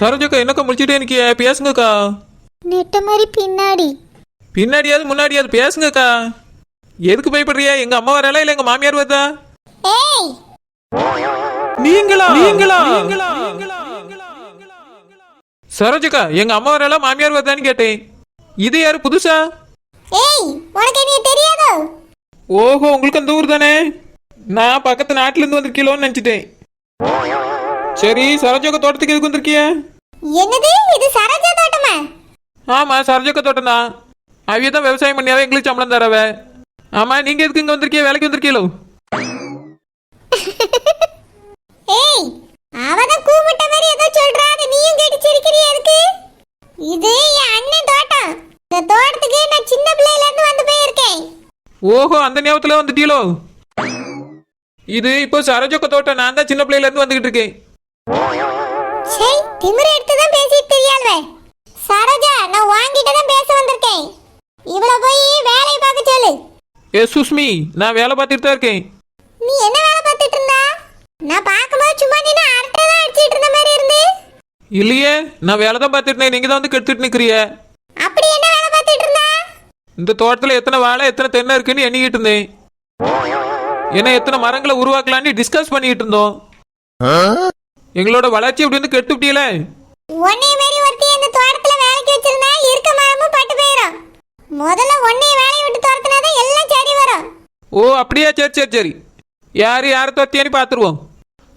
சரோஜக்கா என்னக்கா முடிச்சுட்டே நிக்கிய பேசுங்கக்கா. நெட்ட மாதிரி பின்னாடி. பின்னாடியாவது முன்னாடியாவது பேசுங்கக்கா. எதுக்கு பயப்படுறியா? எங்க அம்மா வரல இல்ல எங்க மாமியார் வருதா? ஏய்! நீங்களா? நீங்களா? சரோஜக்கா எங்க அம்மா வரல மாமியார் வருதான்னு கேட்டேன். இது யாரு புதுசா? ஏய் உனக்கு தெரியாதோ? ஓஹோ உங்களுக்கு அந்த ஊர் தானே? நான் பக்கத்து நாட்டுல இருந்து வந்திருக்கீங்களோன்னு நினைச்சிட்டேன். சரி சரோஜக்கா தோட்டத்துக்கு எதுக்கு வந்திருக்கிய? என்னது? இது சரோஜா தோட்டமா? ஆமா சரோஜக்கா தோட்டம் தான் அவிய தான் விவசாயம் பண்ணியாவே எங்களுக்கு சம்பளம் தரவ. ஆமா நீங்க எதுக்கு இங்க வந்திருக்கீங்க வேலைக்கு வந்திருக்கீங்களோ ஏய் அவதான் கூப்பிட்ட மாதிரி ஏதோ சொல்றா. அது நீயும் கேட்டு சிரிக்கிறியா இருக்கு இது என் அண்ணன் தோட்டம். இந்த தோட்டத்துக்கு நான் சின்ன பிள்ளையில இருந்து வந்து போயிருக்கேன். ஓஹோ அந்த ஞாபகத்துல வந்துட்டீங்களோ இது இப்போ சரோஜக்கா தோட்டம். நான் தான் சின்ன பிள்ளையில இருந்து வந்துகிட்டு இருக்கேன். திமிரு எடுத்து தான் பேசிட்டு தெரியாதே. சரோஜா நான் வாங்கிட்டு தான் பேச வந்திருக்கேன். இவள போய் வேலையை பார்க்க சொல்லு. ஏ சுஷ்மி நான் வேலை பார்த்துட்டு தான் இருக்கேன். நீ என்ன வேலை பார்த்துட்டு இருந்தா? நான் பார்க்கும்போது சும்மா நின்று அரட்டை தான் அடிச்சிட்டு இருந்த மாதிரி இருந்து. இல்லையே நான் வேலை தான் பார்த்துட்டு இருந்தேன். நீங்க தான் வந்து கெடுத்துட்டு நிக்கிறிய அப்படி என்ன வேலை பார்த்துட்டு இருந்தா? இந்த தோட்டத்துல எத்தனை வாழை எத்தனை தென்னை இருக்குன்னு எண்ணிக்கிட்டு இருந்தேன். ஏன்னா எத்தனை மரங்களை உருவாக்கலான்னு டிஸ்கஸ் பண்ணிட்டு இருந்தோம். எங்களோட வளர்ச்சி இப்படி வந்து கெடுத்து விட்டீங்களே உன்னைய மாரி ஒருத்தி இந்த தோட்டத்துல வேலைக்கு வச்சிருந்தா இருக்க மரமும் பட்டு போயிடும் முதல்ல உன்னைய வேலையை விட்டு துரத்துனாதான் எல்லாம் சரி வரும். ஓ அப்படியா? சரி சரி சரி. யாரு யாரை தொத்தியான்னு பார்த்துருவோம்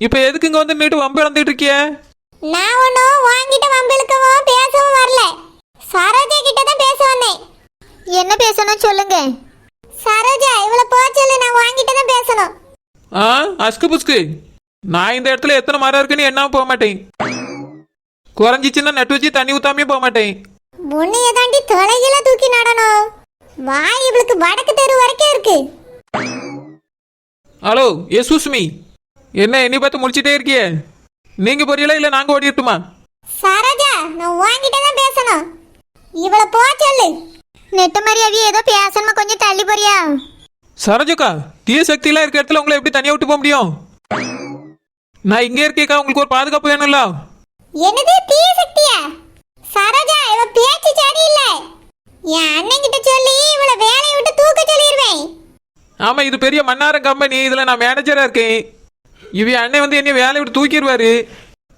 இப்போ எதுக்கு இங்கே வந்து நின்றுட்டு வம்பு இழந்துட்டு இருக்கிய? நான் ஒன்றும் வாங்கிட்ட வம்பிழுக்கவும் பேசவும் வரல. சரோஜா கிட்ட தான் பேச வந்தேன். என்ன பேசணும் சொல்லுங்க. சரோஜா இவ்வளவு போ சொல்லு நான் வாங்கிட்ட தான் பேசணும். ஆ அஸ்கு புஸ்கு. நான் இந்த இடத்துல எத்தனை மரம் இருக்குன்னு என்னாம போக மாட்டேன். குறைஞ்சிச்சுன்னா நட்டு வச்சு தண்ணி ஊத்தாமையும் போக மாட்டேன். உன்னைய தாண்டி தொலைகில தூக்கி நடணும். வாய் இவளுக்கு வடக்கு தெரு வரைக்கும் இருக்கு. ஹலோ ஏ சுஷ்மி என்ன என்னை பார்த்து முடிச்சிட்டே இருக்கியே? நீங்க போறீங்களா இல்லை நாங்க ஓடிட்டுமா சரோஜா நான் வாங்கிட்ட தான் பேசணும். இவ்வளவு போ சொல்லு. நெட்ட அவிய ஏதோ பேசணுமா கொஞ்சம் தள்ளி போறியா? சரோஜக்கா தீய சக்தியெல்லாம் இருக்க இடத்துல உங்களை எப்படி தனியாக விட்டு போக முடியும்? நான் இங்கே இருக்கேக்கா உங்களுக்கு ஒரு பாதுகாப்பு வேணும்ல? என்னது தீய சக்தியா? சரோஜா இவ பேச்சு சரியில்லை என் அண்ணன் கிட்ட சொல்லி இவள வேலையை விட்டு தூக்க சொல்லிடுவேன் ஆமா இது பெரிய மன்னாரம் கம்பெனி இதுல நான் மேனேஜரா இருக்கேன். இவ அண்ணன் வந்து என்னை வேலையை விட்டு தூக்கிடுவாரு.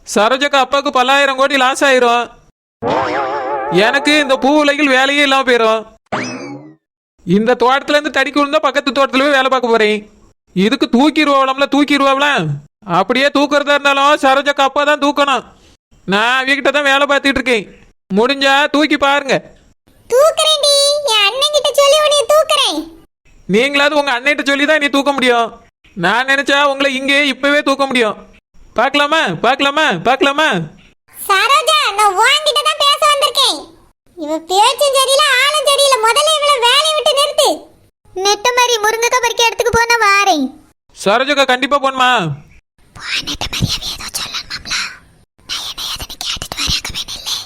சரோஜக்கா அப்பாவுக்கு பல்லாயிரம் கோடி லாஸ் ஆயிரும். எனக்கு இந்த பூ உலகில் வேலையே இல்லாம போயிடும் இந்த தோட்டத்துல இருந்து தடிக்கு விழுந்தா பக்கத்து தோட்டத்துல போய் வேலை பார்க்க போறேன். இதுக்கு தூக்கிடுவாங்களாம்ல தூக்கிடுவாங்களா அப்படியே தூக்குறதா இருந்தாலும் சரோஜக்கா அப்பா தான் தூக்கணும். நான் அவகிட்ட தான் வேலை பார்த்துட்டு இருக்கேன். முடிஞ்சா தூக்கி பாருங்க. தூக்குறேன்டி என் அண்ணன் கிட்ட சொல்லி உன்னை தூக்குறேன். நீங்களாவது உங்க அண்ணன்ட்ட சொல்லி தான் நீ தூக்க முடியும். நான் நினைச்சா உங்களை இங்கே இப்பவே தூக்க முடியும். பார்க்கலாமா? பார்க்கலாமா? பார்க்கலாமா? சரோஜா நான் வாங்கிட்ட தான் பேச வந்திருக்கேன். இவ பேச்சும் சரியில்லை ஆளும் சரியில்லை. முதல்ல இவள வேலையை விட்டு நிறுத்து. நெட்ட மாதிரி முருங்கக்காய் பறிக்க இடத்துக்கு போன வாரேன். சரோஜக்கா கண்டிப்பா போணுமா? மாதிரி அவ ஏதோ சொல்லணும்ல நான் என்ன ஏதுன்னு கேட்டுட்டு வரேன் அங்க வேணில்லை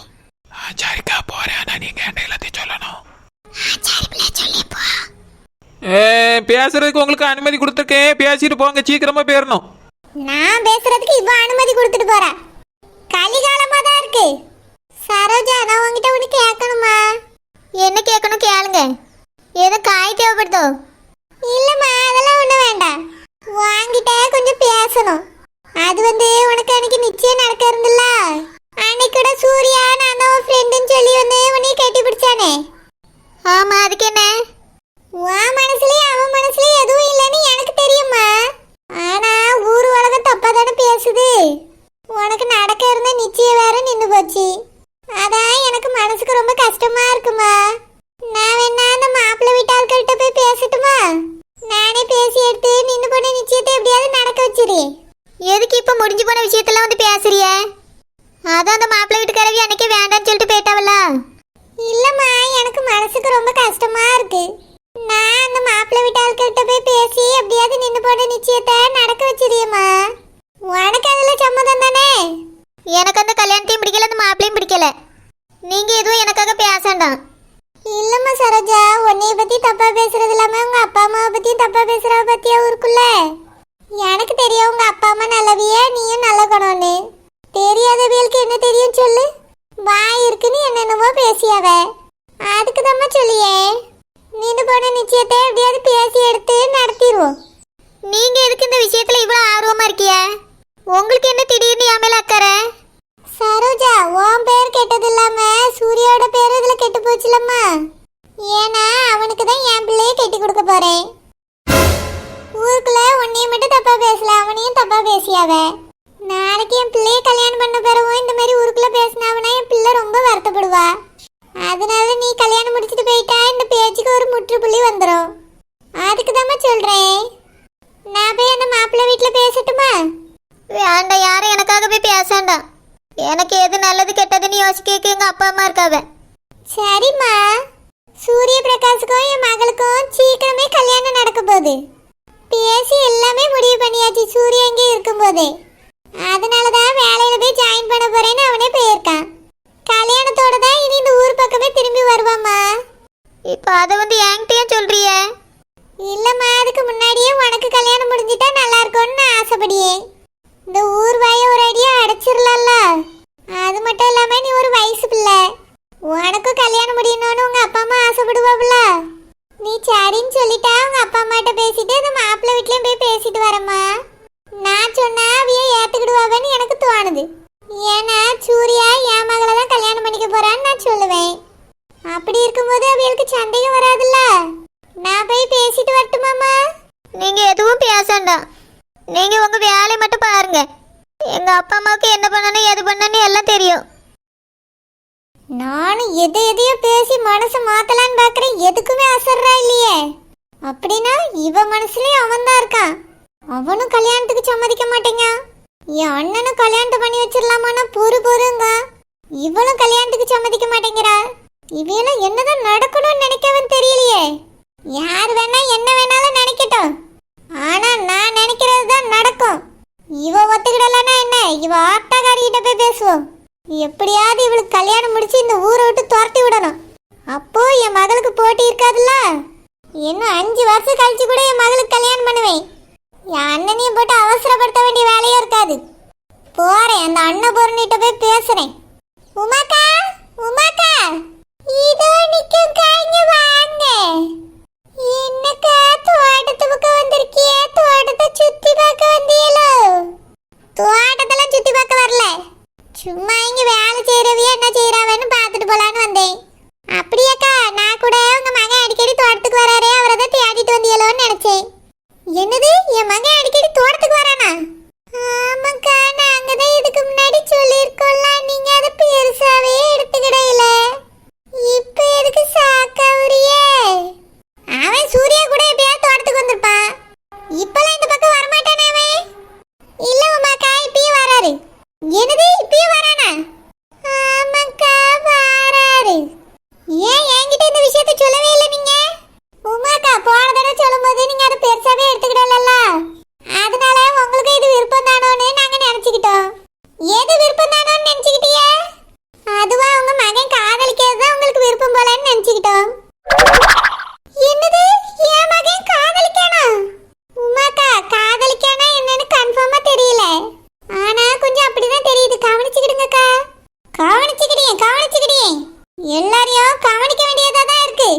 சரிக்கா போறேன் ஆனா நீங்க என்ன எல்லாத்தையும் சொல்லணும் சரி பிள்ளை சொல்லி போ ஏ பேசுறதுக்கு உங்களுக்கு அனுமதி கொடுத்துருக்கேன் பேசிட்டு போங்க சீக்கிரமா போயிடணும் நான் பேசுறதுக்கு இவ அனுமதி கொடுத்துட்டு போறா கலிகாலமா தான் இருக்கு சரோஜா நான் உங்ககிட்ட ஒண்ணு கேட்கணுமா என்ன கேட்கணும் கேளுங்க ஏதோ காய் தேவைப்படுதோ இல்லம்மா அதெல்லாம் ஒண்ணு வேண்டாம் வாங்கிட்ட கொஞ்சம் பேசணும் அது வந்து உனக்கு அன்னைக்கு நிச்சயம் நடக்க இருந்துல்ல அன்னைக்கு கூட சூர்யா நான் தான் ஃப்ரெண்டுன்னு சொல்லி வந்து உன்னைய கட்டி பிடிச்சானே ஆமா அதுக்கு என்ன உன் மனசுலயும் அவன் மனசுலயும் எதுவும் இல்லைன்னு எனக்கு தெரியுமா ஆனா ஊர் உலகம் தப்பா தானே பேசுது உனக்கு நடக்க இருந்த நிச்சயம் வேற நின்னு போச்சு அதான் எனக்கு மனசுக்கு ரொம்ப கஷ்டமா இருக்குமா நான் வேணா அந்த மாப்பிள்ளை வீட்டாள்கிட்ட போய் பேசட்டுமா நானே பேசி எடுத்து நின்னு போன நிச்சயத்தை எப்படியாவது நடக்க வச்சிரு. எதுக்கு இப்ப முடிஞ்சு போன விஷயத்தெல்லாம் வந்து பேசுறிய? அதான் அந்த மாப்பிள்ளை வீட்டுக்காரவி அன்னைக்கு வேண்டாம்னு சொல்லிட்டு போயிட்டாவல இல்லம்மா எனக்கு மனசுக்கு ரொம்ப கஷ்டமா இருக்கு. நான் அந்த மாப்பிள்ளை வீட்டாள்கிட்ட போய் பேசி எப்படியாவது நின்னு போன நிச்சயத்தை நடக்க வச்சிருமா உனக்கு அதுல சம்மதம் தானே? எனக்கு அந்த கல்யாணத்தையும் பிடிக்கல அந்த மாப்பிளையும் பிடிக்கல. நீங்க எதுவும் எனக்காக பேசண்டாம் இல்லம்மா சரோஜா உன்னைய பத்தி தப்பா பேசுறது இல்லாம உங்க அப்பா அம்மாவை பத்தியும் தப்பா பேசுறவ பத்தியா இருக்குல்ல எனக்கு தெரியும் உங்க அப்பா அம்மா நல்லவிய நீயும் நல்ல குணம்னு. தெரியாதவியலுக்கு என்ன தெரியும் சொல்லு? வாய் இருக்குன்னு என்னென்னவோ பேசியாவ. அதுக்கு தாம்மா சொல்லியே. நீண்டு போன நிச்சயத்தை எப்படியாவது பேசி எடுத்து நடத்திடுவோம் நீங்க எதுக்கு இந்த விஷயத்துல இவ்வளவு ஆர்வமா இருக்கிய? உங்களுக்கு என்ன திடீர்னு என் மேல அக்கறை? சரோஜா உன் பேர் கெட்டது இல்லாம சூர்யாவோட பேர் இதுல கெட்டு போச்சுலம்மா. ஏன்னா அவனுக்கு தான் என் பிள்ளைய கெட்டி கொடுக்க போறேன். ஊருக்குள்ள உன்னையும் மட்டும் தப்பா பேசல அவனையும் தப்பா பேசியாவ நாளைக்கு என் பிள்ளைய கல்யாணம் பண்ண போற இந்த மாதிரி ஊருக்குள்ள பேசினாவனா என் பிள்ளை ரொம்ப வருத்தப்படுவா அதனால நீ கல்யாணம் முடிச்சிட்டு போயிட்டா இந்த பேச்சுக்கு ஒரு முற்றுப்புள்ளி வந்துடும் அதுக்கு தான் சொல்றேன் நான் போய் அந்த மாப்பிள்ளை வீட்டில் பேசட்டுமா வேண்டாம் யாரும் எனக்காக போய் பேசாண்டாம் எனக்கு எது நல்லது கெட்டதுன்னு யோசிக்க எங்க அப்பா அம்மா இருக்காவ சரிம்மா. சூரிய பிரகாஷுக்கும் என் மகளுக்கும் சீக்கிரமே கல்யாணம் நடக்க போகுது. பேசி எல்லாமே முடிவு பண்ணியாச்சு சூர்யா இங்கே இருக்கும்போதே. அதனால தான் வேலையில போய் ஜாயின் பண்ண போறேன்னு அவனே போயிருக்கான். கல்யாணத்தோட தான் இனி இந்த ஊர் பக்கமே திரும்பி வருவாம்மா. இப்போ அதை வந்து என்கிட்டயும் சொல்றியே? இல்லம்மா அதுக்கு முன்னாடியே உனக்கு கல்யாணம் முடிஞ்சிட்டா நல்லா இருக்கும்னு நான் ஆசைப்படியே இந்த ஊர் வாய ஒரு அடியா அடைச்சிடலாம்ல அது மட்டும் இல்லாம நீ ஒரு வயசு பிள்ளை. உனக்கும் கல்யாணம் முடியணும்னு உங்க அப்பா அம்மா ஆசைப்படுவாப்புல. நீ சரின்னு சொல்லிட்டா உங்க அப்பா அம்மாட்ட பேசிட்டு அந்த மாப்பிள்ளை வீட்லயும் போய் பேசிட்டு வரமா நான் சொன்னா அவைய ஏத்துக்கிடுவாங்கன்னு எனக்கு தோணுது. ஏன்னா சூர்யா என் மகளை தான் கல்யாணம் பண்ணிக்க போறான்னு நான் சொல்லுவேன். அப்படி இருக்கும்போது அவைகளுக்கு சந்தேகம் வராதுல்ல. நான் போய் பேசிட்டு வரட்டுமாமா நீங்க எதுவும் பேசண்டாம் நீங்க உங்க வேலையை மட்டும் பாருங்க. எங்க அப்பா அம்மாவுக்கு என்ன பண்ணணும் எது பண்ணணும் எல்லாம் தெரியும். நானும் எதை எதையோ பேசி மனசை மாத்தலான்னு பாக்குறேன். எதுக்குமே அசர்றா இல்லையே. அப்படின்னா இவ மனசுலயும் அவன் தான் இருக்கான். அவனும் கல்யாணத்துக்கு சம்மதிக்க மாட்டேங்க. என் அண்ணனும் கல்யாணத்தை பண்ணி வச்சிடலாமான்னா பொறு பொறுங்க. இவளும் கல்யாணத்துக்கு சம்மதிக்க மாட்டேங்கிறா. இவையெல்லாம் என்னதான் நடக்கணும்னு நினைக்கவன் தெரியலையே. யார் வேணா என்ன வேணாலும் நினைக்கட்டும். ஆனா நான் நினைக்கிறது தான் நடக்கும். இவ ஒத்துக்கிடலன்னா என்ன? இவ ஆட்டாக்காரிகிட்ட போய் பேசுவோம். எப்படியாவது இவளுக்கு கல்யாணம் முடிச்சு இந்த ஊரை விட்டு துரத்தி விடணும். அப்போ என் மகளுக்கு போட்டி இருக்காதுல்ல? இன்னும் அஞ்சு வருஷம் கழிச்சு கூட என் மகளுக்கு கல்யாணம் பண்ணுவேன். என் அண்ணனையும் போட்டு அவசரப்படுத்த வேண்டிய வேலையும் இருக்காது. போறேன் அந்த அண்ணன் அன்னபூரணிட்ட போய் பேசுறேன். உமாக்கா உமாக்கா இதோ நிக்கும் காய்ங்க வாங்க. என்னக்கா தோட்டத்து பக்கம் வந்திருக்கியே? தோட்டத்தை சுத்தி பார்க்க வந்தியலோ தோட்டத்தெல்லாம் சுத்தி பார்க்க வரல சும்மா இங்க வேலை செய்யறவிய என்ன செய்யறாவன்னு பார்த்துட்டு போலான்னு வந்தேன் அப்படியாக்கா நான் கூட உங்க மகன் அடிக்கடி தோட்டத்துக்கு வராரே அவரை தான் தேடிட்டு வந்தியலோன்னு நினைச்சேன் என்னது என் மகன் அடிக்கடி தோட்டத்துக்கு வரானா ஆமாக்கா நாங்க தான் இதுக்கு முன்னாடி சொல்லியிருக்கோம்ல நீங்க அதை பெருசாவே எடுத்துக்கிடையில இப்ப எதுக்கு சாக்காவுரியே அவன் சூர்யா கூட எப்பயாவது தோட்டத்துக்கு வந்திருப்பான் இப்பெல்லாம் இந்த பக்கம் வரமாட்டானே அவன் இல்ல உமாக்கா இப்பயே வராரு என்னது இப்பயே வரானா ஆமாக்கா வராரு ஏன் என்கிட்ட இந்த விஷயத்தை சொல்லவே இல்லை நீங்க உமாக்கா போன தடவை சொல்லும்போது நீங்க அதை பெருசாவே எடுத்துக்கிடல அதனால உங்களுக்கு இது விருப்பம் தானோன்னு நாங்க நினைச்சுக்கிட்டோம் எது விருப்பம் தானோன்னு நினைச்சுக்கிட்டியே அதுவா உங்க மகன் காதலிக்கிறது தான் உங்களுக்கு விருப்பம் போலன்னு நினைச்சுக்கிட்டோம் என்னது என் மகன் காதலிக்கானா உமாக்கா காதலிக்கானா என்னன்னு கன்ஃபார்மா தெரியல ஆனா கொஞ்சம் அப்படிதான் தெரியுது கவனிச்சுக்கிடுங்கக்கா கவனிச்சுக்கிடியே கவனிச்சுக்கிடியே எல்லாரையும் கவனிக்க வேண்டியதா தான் இருக்கு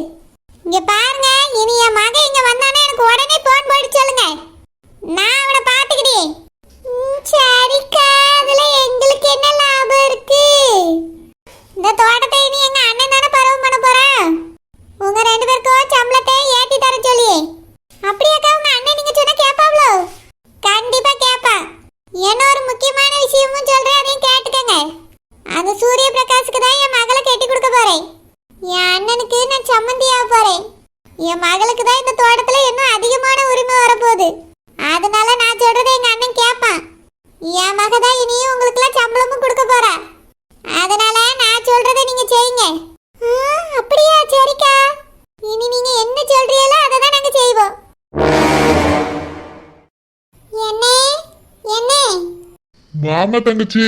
இங்க பாருங்க இனி என் மகன் இங்க வந்தானே எனக்கு உடனே போன் போட்டு சொல்லுங்க நான் அவனை பாத்துக்கிடியே சரிக்கா அதுல எங்களுக்கு என்ன லாபம் இருக்கு இந்த தோட்டத்தை இனி எங்க அண்ணன் தானே பரவம் பண்ண போறான் உங்க ரெண்டு பேருக்கும் சம்பளத்தை ஏத்தி தர சொல்லி அப்படியாக்கா உங்க அண்ணன் நீங்க சொன்னா கேப்பாவ்ளோ கண்டிப்பா கேப்பா இன்னொரு முக்கியமான விஷயமும் சொல்றேன் அதையும் கேட்டுக்கங்க அந்த சூரிய பிரகாஷுக்கு தான் என் மகளை கட்டி கொடுக்க போறேன் என் அண்ணனுக்கு நான் சம்மந்தியாக போறேன் என் மகளுக்கு தான் இந்த தோட்டத்துல இன்னும் அதிகமான உரிமை வரப்போகுது அதனால நான் சொல்றதை எங்க அண்ணன் கேட்பான் என் மக தான் இனியும் உங்களுக்குலாம் சம்பளமும் கொடுக்க போறா அதனால நான் சொல்றதை நீங்க செய்யுங்க ஆ, அப்படியா சரிக்கா இனி நீங்க என்ன சொல்றீங்களோ அதை தான் நாங்க செய்வோம் என்ன என்ன மாமா தங்கச்சி.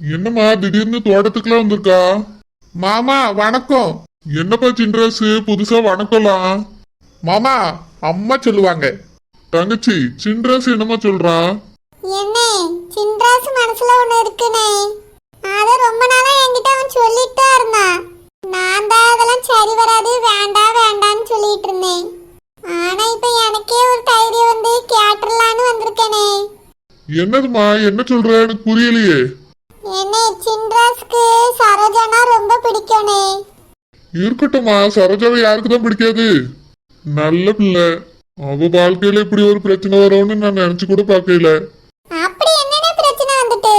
என்னம்மா திடீர்னு தோட்டத்துக்குலாம் வந்திருக்கா? மாமா வணக்கம். என்னப்பா சின்ராசு புதுசா வணக்கம்லாம்? மாமா அம்மா சொல்லுவாங்க. தங்கச்சி சின்ராசு என்னம்மா சொல்றா? என்ன சின்ராசு மனசு மனசுல ஒண்ணு இருக்குனே. அத ரொம்ப நாளா என்கிட்ட அவன் சொல்லிட்டு தான் இருந்தான். என்னதுமா என்ன சொல்ற? எனக்கு புரியலையே. என்ன சின்ராஸ்க்கு சரோஜானா ரொம்ப பிடிக்கும்னே. இருக்கட்டும்மா சரோஜாவை யாருக்கு தான் பிடிக்காது? நல்ல பிள்ளை. அவ வாழ்க்கையில இப்படி ஒரு பிரச்சனை வரும்னு நான் நினைச்சு கூட பார்க்கல. அப்படி என்னென்ன பிரச்சனை வந்துட்டு?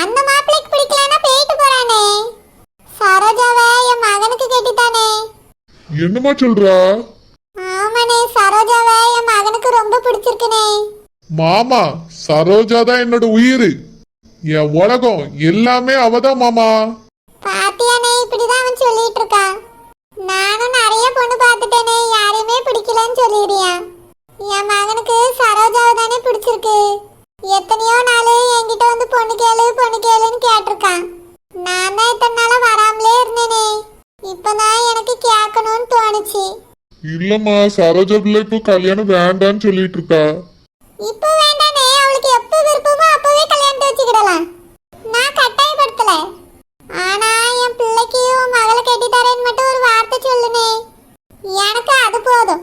அந்த மாப்பிள்ளைக்கு பிடிக்கலன்னா போயிட்டு போறானே. சரோஜாவை என் மகனுக்கு கட்டித்தானே என்னம்மா சொல்றா? ஆமாண்ணே சரோஜாவை என் மகனுக்கு ரொம்ப பிடிச்சிருக்குனே. மாமா சரோஜா தான் என்னோட உயிர். என் உலகம் எல்லாமே அவதான் மாமா. பாத்தியானே இப்படிதான் அவன் சொல்லிட்டு இருக்கான் நானும் நிறைய பொண்ணு பார்த்துட்டேனே யாரையுமே பிடிக்கலன்னு சொல்லிடுறியான் என் மகனுக்கு சரோஜாவை தானே பிடிச்சிருக்கு. எத்தனையோ நாள் என்கிட்ட வந்து பொண்ணு கேளு பொண்ணு கேளுன்னு கேட்டிருக்கான் நான் தான் இத்தனை நாளா வராமலே இருந்தேனே. இப்பதான் எனக்கு கேட்கணும்னு தோணுச்சு. இல்லம்மா சரோஜா பிள்ளை இப்போ கல்யாணம் வேண்டான்னு சொல்லிட்டு இருக்கா. இப்போ வேண்டானே அவளுக்கு எப்போ விருப்பமோ அப்பவே கல்யாணத்தை வச்சுக்கிடலாம். நான் கட்டாயப்படுத்தல. ஆனா என் பிள்ளைக்கு உன் மகளை கட்டி தரேன்னு மட்டும் ஒரு வார்த்தை சொல்லுனே. எனக்கு அது போதும்.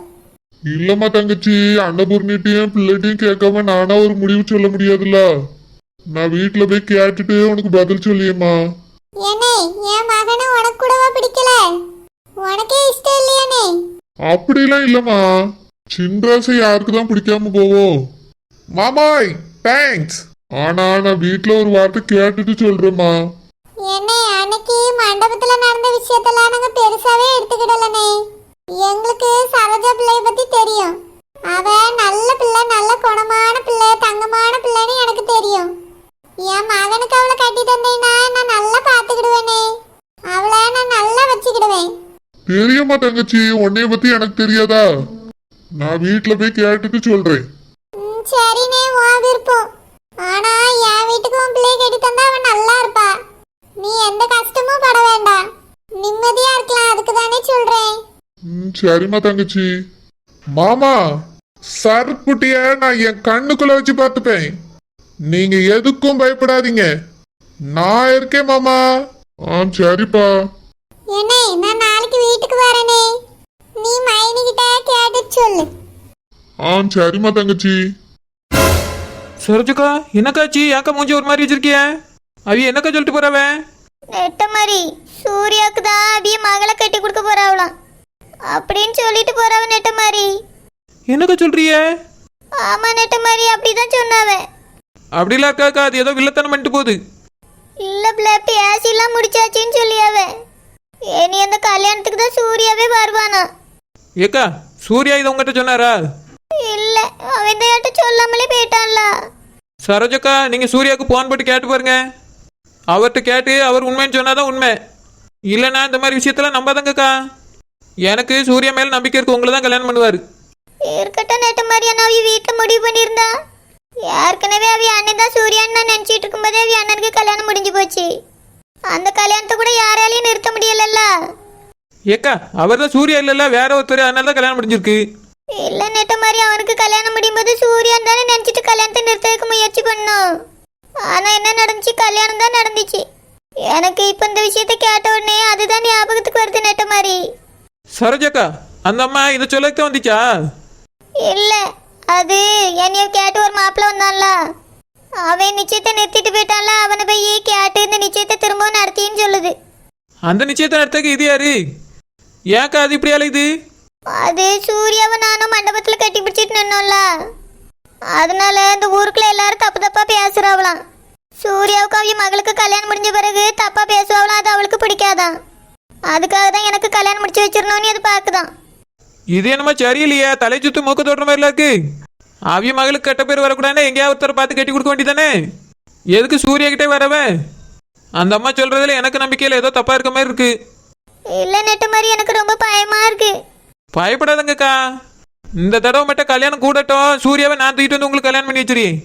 இல்லம்மா தங்கச்சி அன்னபூர்ணிட்டையும் பிள்ளைட்டையும் கேட்காம நானா ஒரு முடிவு சொல்ல முடியாதுல்ல. நான் வீட்டுல போய் கேட்டுட்டு உனக்கு பதில் சொல்லியம்மா. ஏனே என் மகனை உனக்கு கூடவா பிடிக்கல? உனக்கே இஷ்டம் இல்லையானே? அப்படிலாம் இல்லம்மா. சின்ராசை யாருக்கு தான் பிடிக்காம போவோம் மாமாய் தேங்க்ஸ் ஆனா நான் வீட்டுல ஒரு வார்த்தை கேட்டுட்டு சொல்றேம்மா. என்னே அன்னைக்கு மண்டபத்துல நடந்த விஷயத்தெல்லாம் நாங்க பெருசாவே எடுத்துக்கிடலனே எங்களுக்கு சரோஜா பிள்ளைய பத்தி தெரியும். அவ நல்ல பிள்ளை நல்ல குணமான பிள்ளை தங்கமான பிள்ளைன்னு எனக்கு தெரியும். என் மகனுக்கு அவளை கட்டி தந்தேன்னா நான் நல்லா பாத்துக்கிடுவேனே அவளை நான் நல்லா வச்சுக்கிடுவேன். தெரியுமா தங்கச்சி உன்னைய பத்தி எனக்கு தெரியாதா? நான் வீட்டுல போய் கேட்டுட்டு சொல்றேன் ம், சரிண்ணே உன் விருப்பம் ஆனா என் வீட்டுக்கு உன் பிள்ளைய கட்டி தந்தா அவன் நல்லா இருப்பா நீ எந்த கஷ்டமும் பட வேண்டாம் நிம்மதியா இருக்கலாம் அதுக்கு தானே சொல்றேன் ம், சரிம்மா தங்கச்சி. மாமா சர்க்குட்டிய நான் என் கண்ணுக்குள்ள வச்சு பார்த்துப்பேன். நீங்க எதுக்கும் பயப்படாதீங்க. நான் இருக்கேன் மாமா. ஆ சரிப்பா. என்னே நான் நாளைக்கு வீட்டுக்கு வரேனே. நீ மைனி கிட்ட சொல்லு. ஆ சரிம்மா தங்கச்சி. சரோஜக்கா என்னக்காச்சி? ஏக்கா மூஞ்சி ஒரு மாதிரி வச்சிருக்கிய? அவி என்னக்கா சொல்லிட்டு போறவன் நெட்ட மாதிரி சூர்யாவுக்கு தான் அவிய மகளை கட்டி கொடுக்க போறாவலாம் அப்படின்னு சொல்லிட்டு போறவ நெட்ட மாதிரி என்னக்கா சொல்றிய ஆமா நெட்ட மாதிரி அப்படிதான் சொன்னாவன் அப்படிலாம் இருக்காக்கா அது ஏதோ வில்லத்தனம் பண்ணிட்டு போகுது. இல்ல பிள்ள பேசிலாம் முடிச்சாச்சுன்னு சொல்லியாவ. இனி அந்த கல்யாணத்துக்கு தான் சூர்யாவே வருவானா. ஏக்கா சூர்யா இதை உங்ககிட்ட சொன்னாரா? இல்ல அவன் இந்த சொல்லாமலே போயிட்டான்ல. சரோஜக்கா நீங்க சூர்யாவுக்கு போன் போட்டு கேட்டு பாருங்க. அவர்கிட்ட கேட்டு அவர் உண்மைன்னு சொன்னாதான் உண்மை. இல்லைன்னா இந்த மாதிரி விஷயத்தெல்லாம் நம்பாதங்கக்கா. எனக்கு சூர்யா மேல நம்பிக்கை இருக்கு உங்களை தான் கல்யாணம் பண்ணுவார். இருக்கட்டும் நெட்ட மாதிரி அவி வீட்டுல முடிவு பண்ணியிருந்தா. ஏற்கனவே அவி அண்ணன் தான் சூர்யான்னு நான் நினைச்சிட்டு இருக்கும்போதே அவி அண்ணனுக்கு கல்யாணம் முடிஞ்சு போச்சு. அந்த கல்யாணத்தை கூட யாராலையும் நிறுத்த முடியலல்ல. ஏக்கா அவர் தான் சூர்யா இல்லைல்ல வேற ஒருத்தர் அதனால தான் கல்யாணம் முடிஞ்சிருக்கு. இல்ல நெட்ட மாதிரி அவனுக்கு கல்யாணம் முடியும் போது சூர்யான் தானே நினைச்சிட்டு கல்யாணத்தை நிறுத்ததுக்கு முயற்சி பண்ணோம். ஆனா என்ன நடந்துச்சு? கல்யாணம் தான் நடந்துச்சு. எனக்கு இப்ப இந்த விஷயத்தை கேட்ட உடனே அதுதான் ஞாபகத்துக்கு வருது நெட்ட மாதிரி. சரோஜக்கா அந்த அம்மா இதை சொல்லத்தான் வந்துச்சா? இல்ல அது என்னைய கேட்டு ஒரு மாப்பிள்ள வந்தான்ல. அவன் நிச்சயத்தை நிறுத்திட்டு போயிட்டான்ல அவனை போய் கேட்டு இந்த நிச்சயத்தை திரும்பவும் நடத்தின்னு சொல்லுது. அந்த நிச்சயத்தை நடத்தக்கு இது யாரு? ஏக்கா அது இப்படி அலையுது அது சூர்யாவை நானும் மண்டபத்துல கட்டி பிடிச்சிட்டு நின்னோம்ல. அதனால இந்த ஊருக்குள்ள எல்லாரும் தப்பு தப்பா பேசுறாவலாம் சூர்யாவுக்கு அவங்க மகளுக்கு கல்யாணம் முடிஞ்ச பிறகு தப்பா பேசுவாவலாம் அது அவளுக்கு பிடிக்காதான் அதுக்காக தான் எனக்கு கல்யாணம் முடிச்சு வச்சிடணும்னு அது பாக்குதான் இது என்னமா சரியில்லையா. தலை சுத்து மூக்க தோற்ற மாதிரிலாம் இருக்கு. அவிய மகளுக்கு கெட்ட பேர் வரக்கூடாதுன்னு எங்கேயாவது ஒருத்தரை பார்த்து கட்டி கொடுக்க வேண்டியதானே எதுக்கு சூர்யா கிட்டே வரவன் அந்த அம்மா சொல்றதுல எனக்கு நம்பிக்கையில் ஏதோ தப்பா இருக்க மாதிரி இருக்கு. இல்ல நெட்ட மாதிரி எனக்கு ரொம்ப பயமா இருக்கு. பயப்படாதங்கக்கா. இந்த தடவை மட்டும் கல்யாணம் கூடட்டும். சூர்யாவை நான் தூக்கிட்டு வந்து உங்களுக்கு கல்யாணம் பண்ணி வச்சிருக்கேன்